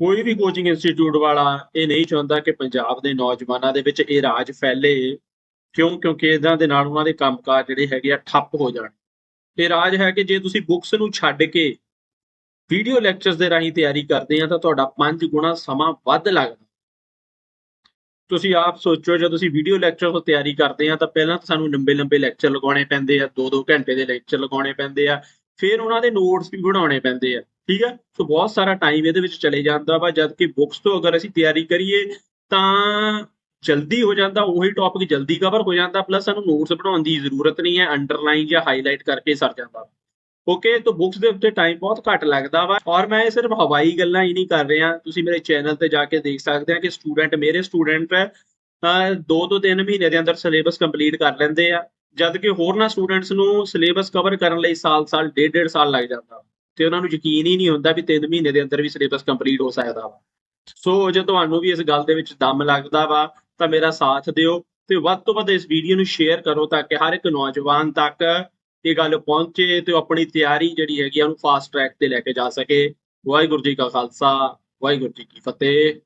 ਕੋਈ ਵੀ coaching institute ਵਾਲਾ ਇਹ ਨਹੀਂ ਚਾਹੁੰਦਾ ਕਿ ਪੰਜਾਬ ਦੇ ਨੌਜਵਾਨਾਂ ਦੇ ਵਿੱਚ ਇਹ ਰਾਜ ਫੈਲੇ। ਕਿਉਂ? ਕਿਉਂਕਿ ਇਹਨਾਂ ਦੇ ਨਾਲ ਉਹਨਾਂ ਦੇ ਕੰਮਕਾਜ ਜਿਹੜੇ ਹੈਗੇ ਆ ਠੱਪ ਹੋ ਜਾਣ। ਇਹ ਰਾਜ ਹੈ ਕਿ ਜੇ ਤੁਸੀਂ ਬੁੱਕਸ ਨੂੰ ਛੱਡ ਕੇ ਵੀਡੀਓ ਲੈਕਚਰਸ ਦੇ ਰਾਹੀਂ ਤਿਆਰੀ ਕਰਦੇ ਆ ਤਾਂ ਤੁਹਾਡਾ 5 ਗੁਣਾ ਸਮਾਂ ਵੱਧ ਲੱਗਦਾ। ਤੁਸੀਂ ਆਪ ਸੋਚੋ, ਜਦੋਂ ਤੁਸੀਂ ਵੀਡੀਓ ਲੈਕਚਰ ਤੋਂ ਤਿਆਰੀ ਕਰਦੇ ਆ ਤਾਂ ਪਹਿਲਾਂ ਤਾਂ ਸਾਨੂੰ ਲੰਬੇ ਲੰਬੇ ਲੈਕਚਰ ਲਗਾਉਣੇ ਪੈਂਦੇ ਆ 2-2 ਘੰਟੇ ਦੇ ਲੈਕਚਰ ਲਗਾਉਣੇ ਪੈਂਦੇ ਆ। ਫਿਰ ਉਹਨਾਂ ਦੇ ਨੋਟਸ ਵੀ ਬਣਾਉਣੇ ਪੈਂਦੇ ਆ। ਠੀਕ ਹੈ? ਸੋ ਬਹੁਤ ਸਾਰਾ ਟਾਈਮ ਇਹਦੇ ਵਿੱਚ ਚਲੇ ਜਾਂਦਾ ਵਾ ਜਦ ਕਿ ਬੁੱਕਸ ਤੋਂ ਅਗਰ ਅਸੀਂ ਤਿਆਰੀ ਕਰੀਏ, ਤਾਂ ਜਲਦੀ ਹੋ ਜਾਂਦਾ, ਉਹੀ ਟੌਪਿਕ ਜਲਦੀ ਕਵਰ ਹੋ ਜਾਂਦਾ ਪਲੱਸ ਸਾਨੂੰ ਨੋਟਸ ਬਣਾਉਣ ਦੀ ਜ਼ਰੂਰਤ ਨਹੀਂ ਹੈ ਅੰਡਰਲਾਈਨ ਜਾਂ ਹਾਈਲਾਈਟ ਕਰਕੇ ਸਰ ਜਾਂਦਾ। ਓਕੇ ਤਾਂ ਬੁੱਕਸ ਦੇ ਉੱਤੇ ਟਾਈਮ ਬਹੁਤ ਘੱਟ ਲੱਗਦਾ ਵਾ, ਔਰ ਮੈਂ ਇਹ ਸਿਰਫ ਹਵਾਈ ਗੱਲਾਂ ਹੀ ਨਹੀਂ ਕਰ ਰਿਹਾ। ਤੁਸੀਂ ਮੇਰੇ ਚੈਨਲ ਤੇ ਜਾ ਕੇ ਦੇਖ ਸਕਦੇ ਆ ਕਿ ਸਟੂਡੈਂਟ ਮੇਰੇ ਸਟੂਡੈਂਟ ਦੋ ਤੋਂ ਤਿੰਨ ਮਹੀਨੇ ਦੇ ਅੰਦਰ ਸਿਲੇਬਸ ਕੰਪਲੀਟ ਕਰ ਲੈਂਦੇ ਆ ਜਦ ਕਿ ਹੋਰਨਾਂ ਸਟੂਡੈਂਟਸ ਨੂੰ ਸਿਲੇਬਸ ਕਵਰ ਕਰਨ ਲਈ ਸਾਲ-ਸਾਲ ਡੇਢ ਡੇਢ ਸਾਲ ਲੱਗ ਜਾਂਦਾ। ਤੇ ਉਹਨਾਂ ਨੂੰ ਯਕੀਨ ਹੀ ਨਹੀਂ ਹੁੰਦਾ ਵੀ 3 ਮਹੀਨੇ ਦੇ ਅੰਦਰ ਵੀ ਸਿਲੇਬਸ ਕੰਪਲੀਟ ਹੋ ਸਕਦਾ ਵਾ। ਸੋ ਜੇ ਤੁਹਾਨੂੰ ਵੀ ਇਸ ਗੱਲ ਦੇ ਵਿੱਚ ਦਮ ਲੱਗਦਾ ਵਾ, ਤਾਂ ਮੇਰਾ ਸਾਥ ਦਿਓ ਤੇ ਵੱਧ ਤੋਂ ਵੱਧ ਇਸ ਵੀਡੀਓ ਨੂੰ ਸ਼ੇਅਰ ਕਰੋ ਤਾਂ ਕਿ ਹਰ ਇੱਕ ਨੌਜਵਾਨ ਤੱਕ ਇਹ ਗੱਲ ਪਹੁੰਚੇ ਤੇ ਉਹ ਆਪਣੀ ਤਿਆਰੀ ਜਿਹੜੀ ਹੈਗੀ ਆ ਉਹਨੂੰ ਫਾਸਟ ਟਰੈਕ ਤੇ ਲੈ ਕੇ ਜਾ ਸਕੇ। ਵਾਹਿਗੁਰੂ ਜੀ ਕਾ ਖਾਲਸਾ, ਵਾਹਿਗੁਰੂ ਜੀ ਕੀ ਫਤਿਹ।